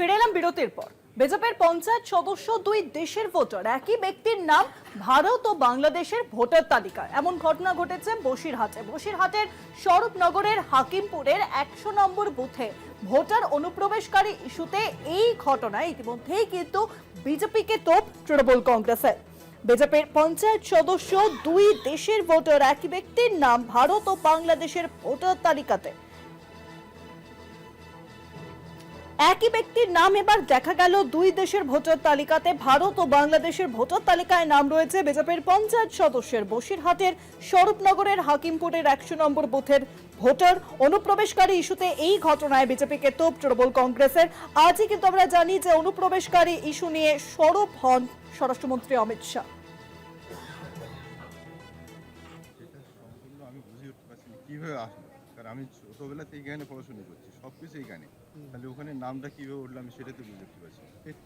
ফিরে এলাম বিরতির পর। বিজেপির পঞ্চায়েত সদস্য দুই দেশের ভোটার, একই ব্যক্তির নাম ভারত ও বাংলাদেশের ভোটার তালিকায়। এমন ঘটনা ঘটেছে বসিরহাটে। বসিরহাটের স্বরূপনগরের হাকিমপুরের একশো নম্বর বুথে ভোটার অনুপ্রবেশকারী ইস্যুতে এই ঘটনায় ইতিমধ্যেই কিন্তু বিজেপিকে তোপ তৃণমূল কংগ্রেসের। বিজেপির পঞ্চায়েত সদস্য দুই দেশের ভোটার, একই ব্যক্তির নাম ভারত ও বাংলাদেশের ভোটার তালিকাতে। একই ব্যক্তির নাম এবার দেখা গেল দুই দেশের ভোটার তালিকাতে। ভারত ও বাংলাদেশের ভোটার তালিকায় নাম রয়েছে বিজেপির পঞ্চায়েত সদস্যের বসিরহাটের স্বরূপনগরের হাকিমপুরের একশো নম্বর বুথের ভোটার। অনুপ্রবেশকারী ইস্যুতে এই ঘটনায় বিজেপিকে তোপ তৃণমূল কংগ্রেসের। আজই কিন্তু আমরা জানি যে অনুপ্রবেশকারী ইস্যু নিয়ে সরব হন স্বরাষ্ট্রমন্ত্রী অমিত শাহ। আমি ছোটোবেলা থেকে এখানে পড়াশোনা করছি সব কিছু এখানে। তাহলে ওখানে নামটা কীভাবে উঠল আমি সেটা তো বুঝে উঠতে পারছি।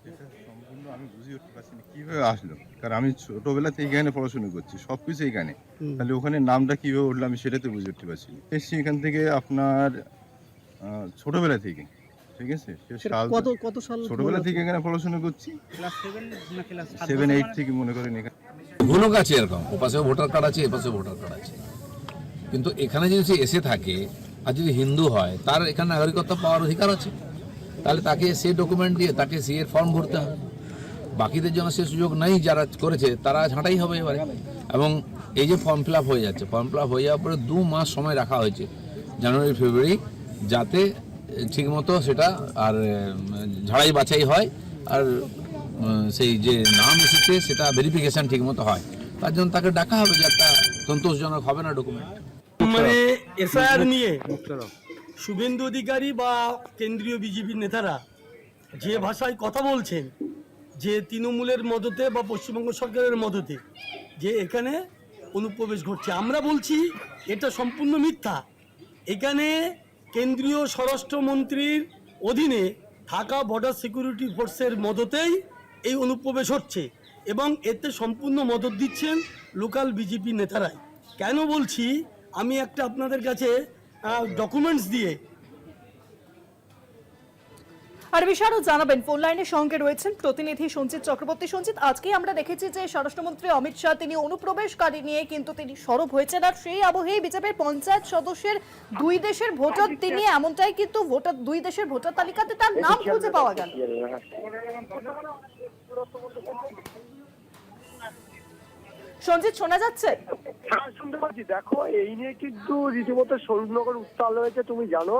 এটা সম্পূর্ণ আমি বুঝে উঠতে পারছি না কীভাবে আসলো। কারণ আমি ছোটোবেলা থেকে এখানে পড়াশোনা করছি সব কিছু এখানে। তাহলে ওখানে নামটা কীভাবে উঠল আমি সেটা তো বুঝে উঠতে পারছি না। এসছি এখান থেকে আপনার ছোটোবেলা থেকে ঠিক আছে? কত কত সাল ছোটোবেলা থেকে এখানে পড়াশোনা করছি। ক্লাস সেভেন না ক্লাস সেভেন এইট থেকে মনে করেন এখানে। ভুলক আছে এরকম ও পাশে ভোটার কার্ড আছে এ পাশে ভোটার কার্ড আছে। কিন্তু এখানে যদি এসে থাকে আর যদি হিন্দু হয়, তার এখানে নাগরিকত্ব পাওয়ার অধিকার আছে। তাহলে তাকে সে ডকুমেন্ট দিয়ে, তাকে সি এর ফর্ম ভরতে হবে। বাকিদের জন্য সে সুযোগ নেই, যারা করেছে, তারা ঝাঁটাই হবে এবারে। এবং এই যে ফর্ম ফিল হয়ে যাচ্ছে ফর্ম ফিল হয়ে যাওয়ার পরে দু মাস সময় রাখা হয়েছে, জানুয়ারি, ফেব্রুয়ারি, যাতে ঠিকমতো সেটা আর ঝাড়াই বাছাই হয়। আর সেই যে নাম এসেছে, সেটা ভেরিফিকেশন ঠিকমতো হয়। তার জন্য তাকে ডাকা হবে যে একটা সন্তোষজনক হবে না ডকুমেন্ট মানে এসআইআর নিয়ে শুভেন্দু অধিকারী বা কেন্দ্রীয় বিজেপির নেতারা যে ভাষায় কথা বলছেন যে তৃণমূলের মদতে বা পশ্চিমবঙ্গ সরকারের মদতে যে এখানে অনুপ্রবেশ ঘটছে। আমরা বলছি এটা সম্পূর্ণ মিথ্যা। এখানে কেন্দ্রীয় স্বরাষ্ট্রমন্ত্রীর অধীনে থাকা বর্ডার সিকিউরিটি ফোর্সের মদতেই এই অনুপ্রবেশ হচ্ছে এবং এতে সম্পূর্ণ মদত দিচ্ছেন লোকাল বিজেপি নেতারাই। কেন বলছি? আমি একটা আপনাদের কাছে ডকুমেন্টস দিয়ে। আর বিষয় আরও জানাবেন ফোন লাইনের সঙ্গে রয়েছেন প্রতিনিধি সঞ্চিত চক্রবর্তী। সঞ্চিত আজকে আমরা দেখেছি যে স্বরাষ্ট্রমন্ত্রী অমিত শাহ তিনি অনুপ্রবেশকারী নিয়ে কিন্তু তিনি সরব হয়েছেন আর সেই আবহেই বিজেপির পঞ্চায়েত সদস্যের দুই দেশের ভোটার তিনি এমনটাই কিন্তু ভোটার দুই দেশের ভোটার তালিকাতে তার নাম খুঁজে পাওয়া গেল। সঞ্জিত, শোনা যাচ্ছে? হ্যাঁ শুনতে পাচ্ছি। দেখো, এই নিয়ে কিন্তু রীতিমতো স্বরূপনগর উত্তাল হয়েছে, তুমি জানো।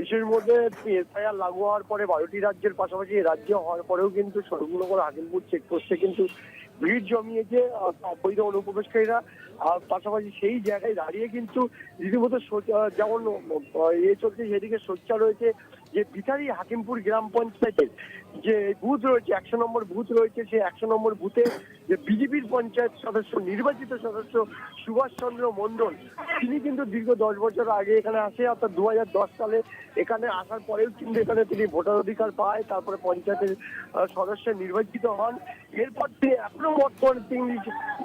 এসের মধ্যে এসআইআর লাগু হওয়ার পরে বারোটি রাজ্যের পাশাপাশি রাজ্য হওয়ার পরেও কিন্তু স্বরূপনগর হাকিমপুর, চেকপোস্টে কিন্তু ভিড় জমিয়েছে অবৈধ অনুপ্রবেশকারীরা। আর পাশাপাশি সেই জায়গায় দাঁড়িয়ে কিন্তু রীতিমতো যেমন ইয়ে চলছে, সেদিকে সোচ্চা রয়েছে যে বিথারি হাকিমপুর গ্রাম পঞ্চায়েতের যে বুথ রয়েছে, একশো নম্বর বুথ রয়েছে, সেই একশো নম্বর বুথে যে বিজেপির পঞ্চায়েত সদস্য, নির্বাচিত সদস্য সুভাষ চন্দ্র মন্ডল তিনি কিন্তু দীর্ঘ দশ বছর আগে এখানে আসে, অর্থাৎ দু হাজার দশ সালে এখানে আসার পরেও কিন্তু এখানে তিনি ভোটার অধিকার পায়, তারপরে পঞ্চায়েতের সদস্য নির্বাচিত হন। এরপর তিনি এখনও বর্তমানে তিনি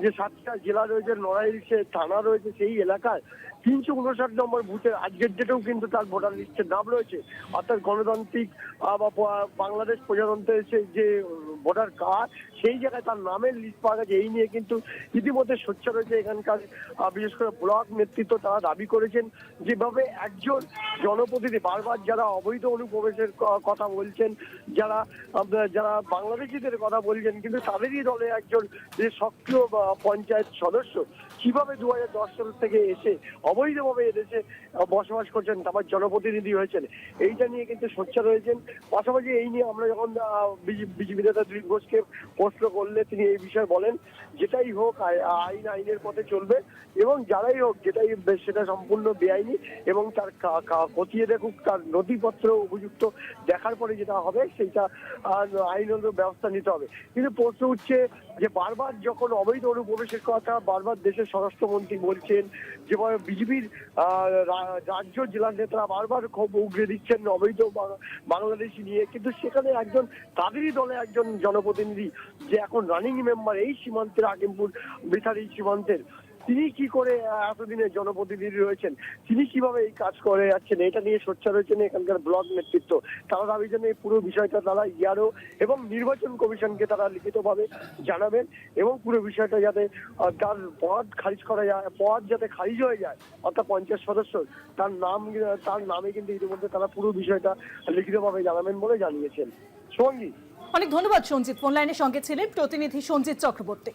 যে সাতটা জেলা রয়েছে, নড়াইল থানা রয়েছে, সেই এলাকায় তিনশো উনষাট নম্বর বুথের আজকের ডেটেও কিন্তু তার ভোটার লিস্টের নাম রয়েছে। অর্থাৎ গণতান্ত্রিক বা বাংলাদেশ প্রজাতন্ত্রের যে, ভোটার কার্ড, সেই জায়গায় তার নামের লিস্ট পাওয়া গেছে। এই নিয়ে কিন্তু ইতিমধ্যে সোচ্চা রয়েছে এখানকার বিশেষ করে ব্লক নেতৃত্ব। তারা দাবি করেছেন যেভাবে একজন জনপ্রতিনিধি, বারবার যারা অবৈধ অনুপ্রবেশের কথা বলছেন, যারা যারা বাংলাদেশিদের কথা বলছেন, কিন্তু তাদেরই দলে একজন যে সক্রিয় পঞ্চায়েত সদস্য, কীভাবে দু হাজার দশ সাল থেকে এসে অবৈধভাবে এদেশে বসবাস করছেন তারপর জনপ্রতিনিধি হয়েছেন। এইটা নিয়ে কিন্তু সোচ্চা রয়েছেন পাশাপাশি এই নিয়ে আমরা যখন বিজেপি নেতা দিলীপ ঘোষকে প্রশ্ন করলে তিনি এই বিষয়ে বলেন যেটাই হোক আই- আইন আইনের পথে চলবে এবং যারাই হোক যেটাই সেটা সম্পূর্ণ বেআইনি এবং তার খতিয়ে দেখুক তার নথিপত্র উপযুক্ত দেখার পরে যেটা হবে সেইটা আহ, আইনত ব্যবস্থা নিতে হবে। কিন্তু প্রশ্ন উঠছে যে বারবার যখন অবৈধ অনুপ্রবেশের কথা বারবার দেশের স্বরাষ্ট্রমন্ত্রী বলছেন যেভাবে বিজেপির রাজ্য জেলা নেতারা বারবার ক্ষোভ উগড়ে দিচ্ছেন অবৈধ বাংলাদেশি নিয়ে। কিন্তু সেখানে একজন তাদেরই দলে একজন জনপ্রতিনিধি, যে এখন রানিং মেম্বার এই সীমান্তের আগেমপুর বিথারি সীমান্তের তিনি কি করে এতদিনের জনপ্রতিনিধি রয়েছেন? তিনি কীভাবে এই কাজ করে যাচ্ছেন? এটা নিয়ে সোচ্চার রয়েছেন এখানকার ব্লক নেতৃত্ব। তারা দাবি জানে এই পুরো বিষয়টা তারা ইয়ারও এবং নির্বাচন কমিশনকে তারা লিখিতভাবে জানাবেন এবং পুরো বিষয়টা যাতে তার পদ খারিজ করা যায়, পদ যাতে খারিজ হয়ে যায়, অর্থাৎ পঞ্চাশ সদস্য, তার নাম, তার নামে কিন্তু ইতিমধ্যে তারা পুরো বিষয়টা লিখিতভাবে জানাবেন বলে জানিয়েছেন। সঙ্গী অনেক ধন্যবাদ সঞ্জিত। ফোন লাইনের সঙ্গে ছিলেন প্রতিনিধি সঞ্জিত চক্রবর্তী।